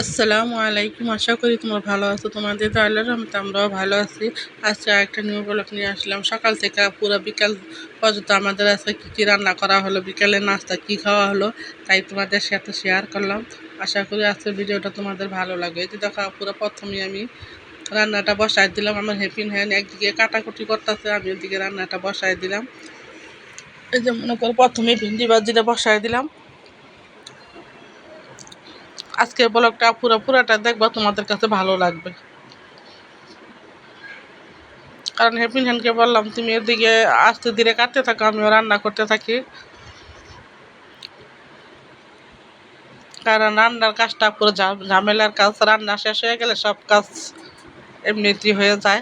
আসসালামু আলাইকুম। আশা করি তোমরা ভালো আছো। তোমাদের তো আল্লাহর রহমতে আমরাও ভালো আছি। আজকে একটা নিউ ব্লগ নিয়ে আসলাম। সকাল থেকে পুরো বিকাল পর্যন্ত আমাদের আজকে কী কী রান্না করা হলো, বিকালের নাস্তা কী খাওয়া হলো, তাই তোমাদের সাথে শেয়ার করলাম। আশা করি আজকের ভিডিওটা তোমাদের ভালো লাগে যে দেখো, পুরো প্রথমেই আমি রান্নাটা বসাই দিলাম। আমার হ্যাপিন হ্যান্ড একদিকে কাটাকুটি করতেছে, আমি ওইদিকে রান্নাটা বসাই দিলাম। এই যে মনে করো প্রথমে ভিন্ডি বাজিটা বসাই দিলাম। আজকের ব্লগটা পুরো পুরাটা দেখবা, তোমাদের কাছে ভালো লাগবে। কারণ হ্যাপিন হ্যান্ডকে বললাম, তুমি এদিকে আস্তে ধীরে কাটতে থাকো, আমিও রান্না করতে থাকি। কারণ রান্নার কাজটা পুরো ঝামেলার কাজ, রান্না শেষ হয়ে গেলে সব কাজ এমনিতেই হয়ে যায়।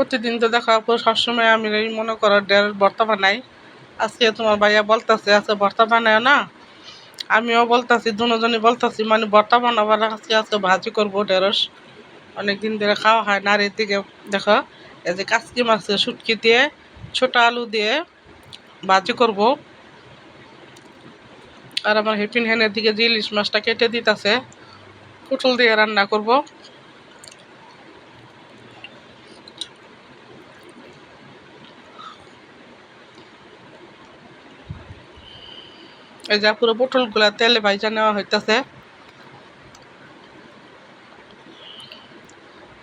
প্রতিদিন তো দেখা সবসময় আমি এই মনে করো ডের ভর্তা বানাই। আজকে তোমার ভাইয়া বলতেছে, আজকে ভর্তা বানায় না। আমিও বলতেছি, দুজনই বলতেছি মানে ভর্তা বানাবার আজকে আজকে ভাজি করব ঢেঁড়স। অনেকদিন ধরে খাওয়া হয় না, আর এদিকে দেখো, এই যে কাচকি মাছের শুটকি দিয়ে, ছোট আলু দিয়ে ভাজি করব। আর আমার হেপিন হ্যানের দিকে যে ইলিশ মাছটা কেটে দিতেছে পুটল দিয়ে রান্না করব। এই যা পুরো পটলগুলা তেলে ভাইজা নেওয়া হইতেছে।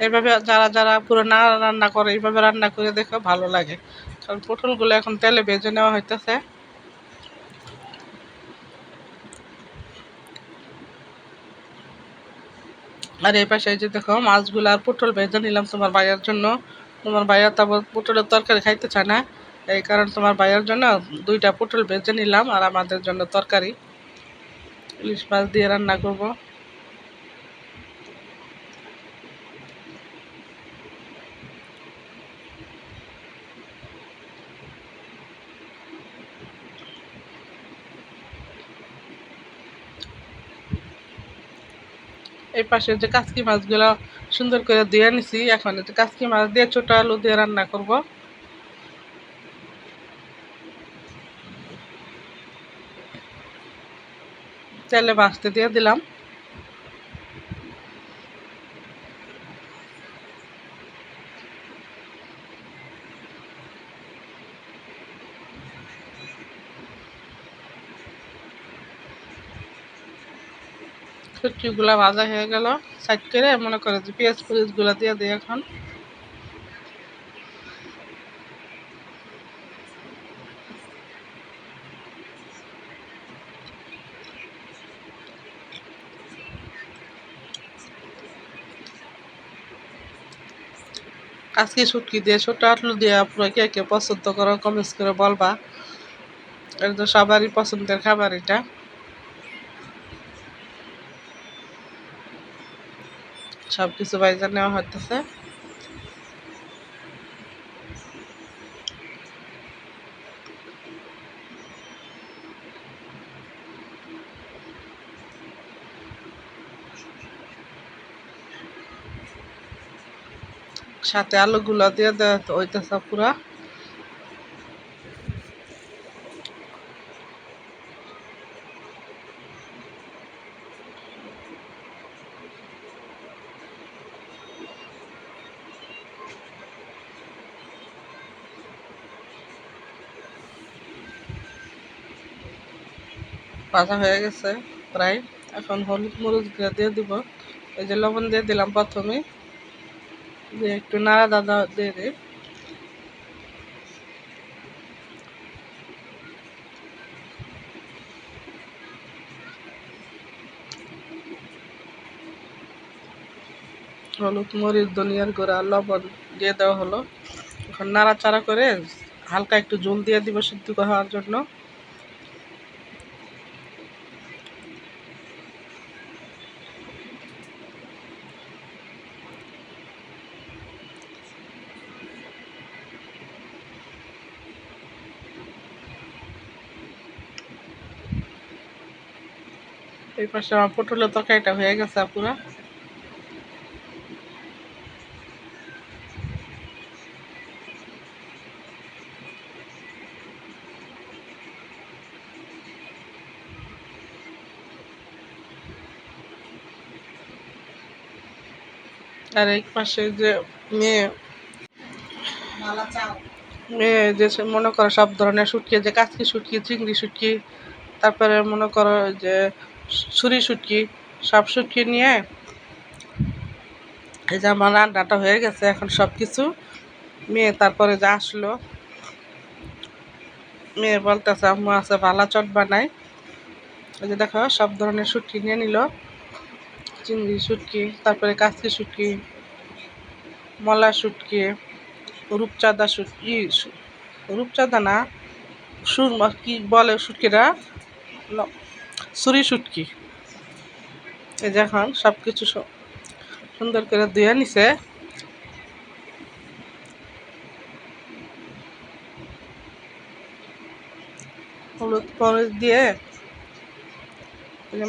এইভাবে যারা যারা পুরো না রান্না করে, এইভাবে রান্না করে দেখো ভালো লাগে। কারণ পটলগুলো এখন তেলে ভেজে নেওয়া হইতেছে। আর এই পাশে যে দেখো মাছগুলো আর পটল ভেজে নিলাম তোমার ভাইয়ের জন্য। তোমার ভাইয়া তারপর পটলের তরকারি খাইতে চায় না। এই কারণ তোমার ভাইয়ের জন্য দুইটা পটল ভেজে নিলাম আর আমাদের জন্য তরকারি। ইলিশ মাছ দিয়ে রান্না করব। এই পাশে যে কাসকি মাছগুলো সুন্দর করে দিয়ে নিছি, এখন কাসকি মাছ দিয়ে ছোট আলু দিয়ে রান্না করব। তেলে ভাজতে দিয়ে দিলাম। শুটকিগুলো ভাজা হয়ে গেল। সাইড করে মনে করে যে পেঁয়াজ ফরিচগুলো দিয়ে দিই এখন। আজকে শুটকি দিয়ে ছোট আটলু দিয়ে আপনারা কে কে পছন্দ করো কমেন্টস করে বলবা। এটা তো সবারই পছন্দের খাবার এটা। সব কিছু নেওয়া হইতেছে। সাথে আলুগুলো দিয়ে দেওয়া হইতেছে পুরা ভাজা হয়ে গেছে, প্রায়। এখন হলুদ মরিচ দিয়ে দিব। এই যে লবণ দিয়ে দিলাম প্রথমে। একটু নাড়া দাদা দিয়ে দিই হলুদ মরিচ, ধনিয়ার গুঁড়া, লবণ দিয়ে দেওয়া হলো। এখন নাড়াচাড়া করে হালকা একটু জল দিয়ে দিব সিদ্ধ হওয়ার জন্য। এই পাশে আমার পটলের তরকারিটা হয়ে গেছে আপুরা। আর এক পাশে যে মেয়ে মেয়ে যে মনে করো সব ধরনের সুটকি যে কাঁচকি শুটকি চিংড়ি শুটকি তারপরে মনে করো যে ছুরি শুটকি সব শুটকি নিয়ে এই যে আমার রান্নাটা হয়ে গেছে, এখন সব কিছু মেয়ে তারপরে যে আসলো। মেয়ে বলতেছে, আম্মু আছে, ভালা চট বানাই। এই যে দেখো, সব ধরনের শুটকি নিয়ে নিল। চিংড়ি শুটকি তারপরে কাচকি শুটকি মলা শুটকি রূপচাঁদা শুটকি রূপচাঁদা না, সুরমা কি বলে শুটকিটা সুরি শুটকি এই যে এখন সব কিছু সুন্দর করে ধুয়ে নিছে। হলুদ মরিচ দিয়ে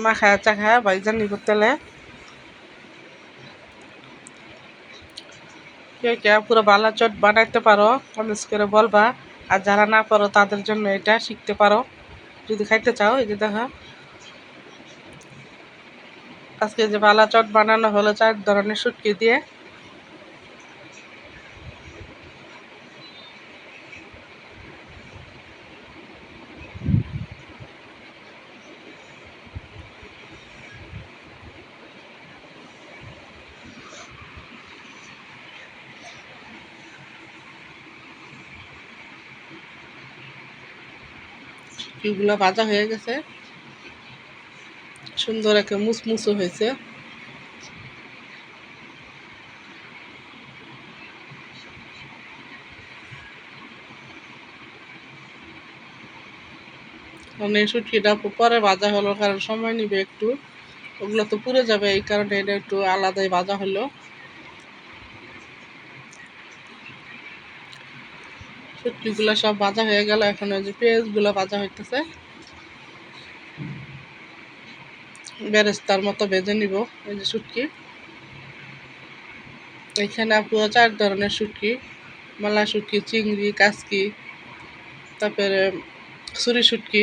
মাখায় চাখায় ভাইজান নিব তেলে কে কে পুরো বালা চট বানাইতে পারো, কমেন্টস করে বলবা। আর যারা না পারো তাদের জন্য এটা শিখতে পারো। যদি খাইতে চাও, এই যে দেখা। আজকে যে বালা চট বানানো হলো চার ধরনের শুটকি দিয়ে। শুটকিগুলো ভাজা হয়ে গেছে। সুন্দর একটা মুসমুসো হয়েছে। মানে শুটকিটা পরে ভাজা হলো কারণ সময় নিবে একটু। ওগুলো তো পুড়ে যাবে, এই কারণে এটা একটু আলাদাই ভাজা হলো। শুটকিগুলো সব ভাজা হয়ে গেল, এখন ওই যে পেঁয়াজগুলো ভাজা হইতেছে। বেরেস্তার মতো ভেজে নিব, এই যে শুটকি এখানে পুরো চার ধরনের শুটকি মালা শুটকি চিংড়ি কাসকি তারপরে ছুরি শুটকি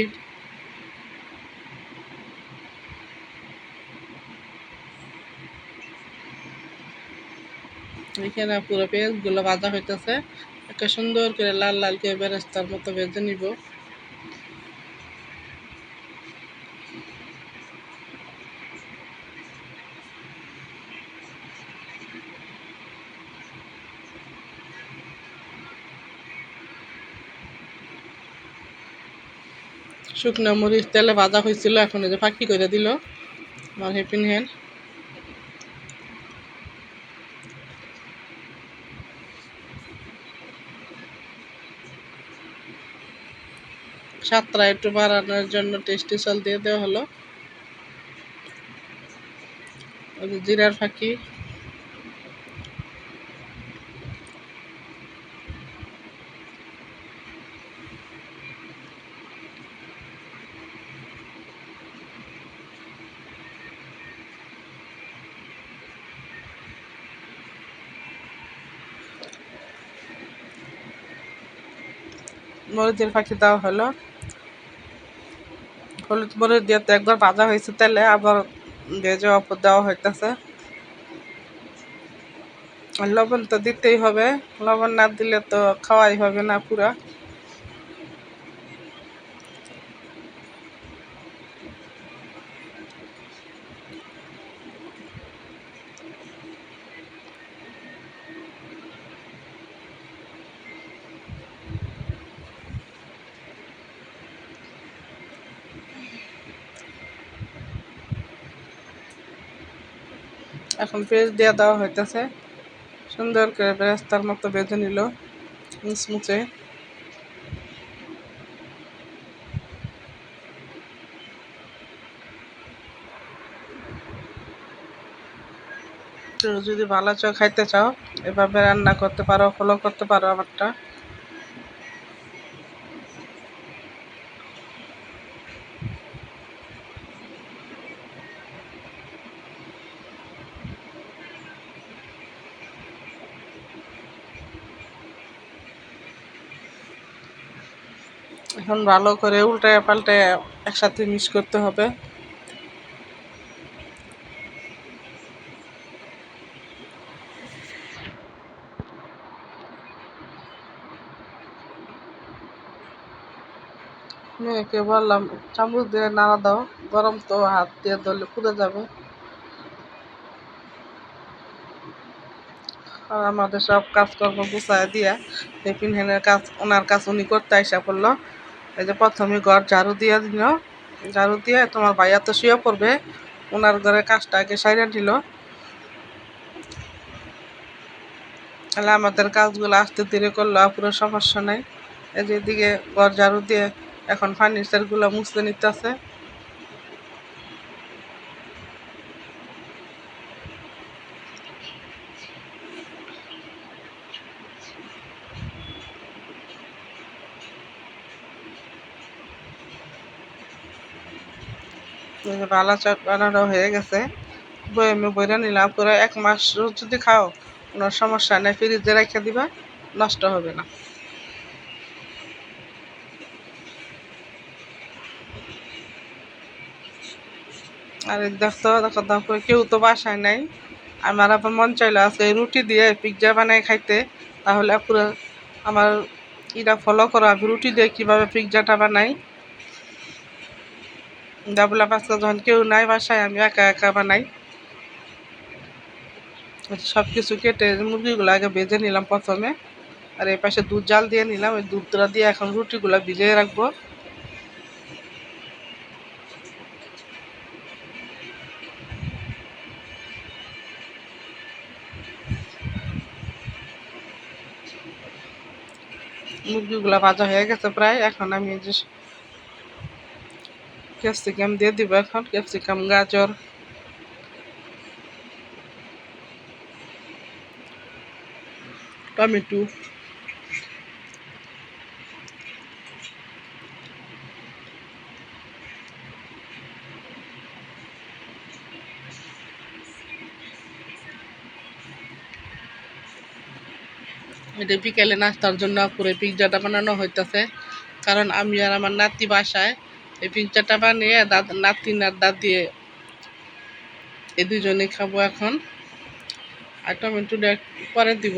এখানে পুরো পেঁয়াজগুলো ভাজা হইতেছে, একটা সুন্দর করে লাল লাল করে বেরেস্তার মতো ভেজে নিব। শুকনো মরিচ, তেলে ভাজা হয়েছিল, এখন যে ফাঁকি করে দিল। আমার হ্যাপিন সাতটা একটু বাড়ানোর জন্য টেস্টি সল দিয়ে দেওয়া হলো। জিরার ফাঁকি। মরিচের ফাঁকি দেওয়া হলো। হলুদ মরিচ দিয়ে তো একবার ভাজা হয়েছে তেলে, আবার ভেজে অপর দেওয়া হইতেছে। লবণ তো দিতেই হবে, লবণ না দিলে তো খাওয়াই হবে না পুরা। এখন পেঁয়াজ দিয়ে দেওয়া হইতেছে। সুন্দর করে বেরেস্তার মতো বেঁধে নিল মুচমুচে যদি ভালো চাও খাইতে চাও, এভাবে রান্না করতে পারো ফলো করতে পারো আমারটা। এখন ভালো করে উল্টে পাল্টে একসাথে মিক্স করতে হবে। মেয়েকে বললাম, চামচ দিয়ে নাড়া দাও, গরম তো হাত দিয়ে ধরলে পুড়ে যাবে। আর আমাদের সব কাজকর্ম গুছায় দিয়া টিফিন হেনের কাজ, ওনার কাজ উনি করতে আইসা পড়ল। এই যে প্রথমে ঘর ঝাড়ু দিয়ে দিল। ঝাড়ু দিয়ে তোমার ভাইয়া তো শুয়ে পড়বে ওনার ঘরে কাজটা আগে সাইরা দিল তাহলে আমাদের কাজগুলো আস্তে ধীরে করল পুরো সমস্যা নাই। এই যে এদিকে ঘর ঝাড়ু দিয়ে এখন ফার্নিচারগুলো মুছতে নিতেছে। বালা চট বানানো হয়ে গেছে। বয়মে বইরা নিলাম, পুরো এক মাস যদি খাও, কোনো সমস্যা নেই, ফ্রিজে রেখে দিবা, নষ্ট হবে না। আর দেখতো দেখো তারপরে কেউ তো বাসায় নাই। আমার আবার মন চাইলো আজকে রুটি দিয়ে পিৎজা বানাই খাইতে, তাহলে পুরো আমার এটা ফলো করো, আমি রুটি দিয়ে কীভাবে পিৎজাটা বানাই। ডাবলা পাঁচটা যখন কেউ নাই বাসায় আমি একা একা বানাই। সব কিছু কেটে মুরগিগুলো আগে ভেজে নিলাম প্রথমে, আর এই পাশে দুধ জাল দিয়ে নিলাম। ওই দুধটা দিয়ে এখন রুটিগুলো ভিজিয়ে রাখব। মুরগিগুলো ভাজা হয়ে গেছে প্রায়। এখন আমি যে ক্যাপসিকাম দিয়ে দিব, এখন ক্যাপসিকাম, গাজর। টমেটো। এটা বিকেলে নাস্তার জন্য পুরো পিৎজাটা বানানো হইতেছে, কারণ আমি আর আমার নাতি বাসায় এই পিৎজাটা বানিয়ে দাদ নাতি আর দাদি এই দুজনে খাব এখন। আর টমেটোটা পরে দিব।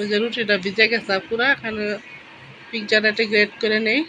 ওই যে রুটিটা ভিজে গেছে, পুরা এখানে পিৎজাটা গ্রেড করে নেই।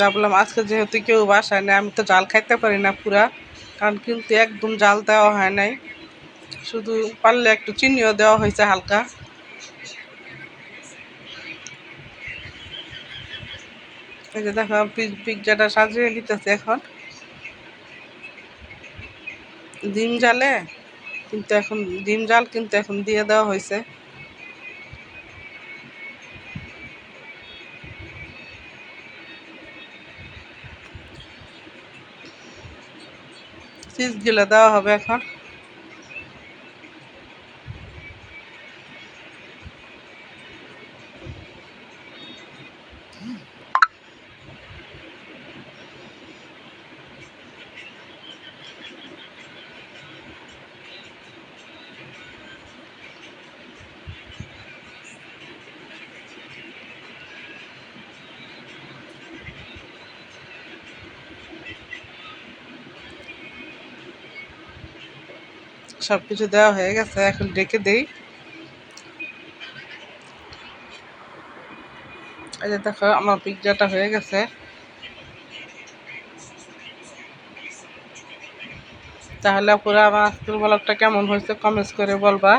ভাবলাম, আজকে যেহেতু কেউ বাসায় নেই, আমি তো জাল খাইতে পারি না পুরা, কারণ কিন্তু একদম জাল দেওয়া হয় নাই। শুধু পারলে একটু চিনিও দেওয়া হয়েছে হালকা। এই যে দেখো পিৎজাটা সাজিয়ে নিতেছে এখন। ডিম জালে, কিন্তু এখন, ডিম জাল কিন্তু এখন দিয়ে দেওয়া হয়েছে। চিজগুলো দেওয়া হবে এখন। সব কিছু দেওয়া হয়ে গেছে, এখন ডেকে দেই। যে দেখো, আমার পিৎজাটা হয়ে গেছে। তাহলে পুরো আমার আজকের ব্লগটা কেমন হয়েছে কমেন্টস করে বলবা।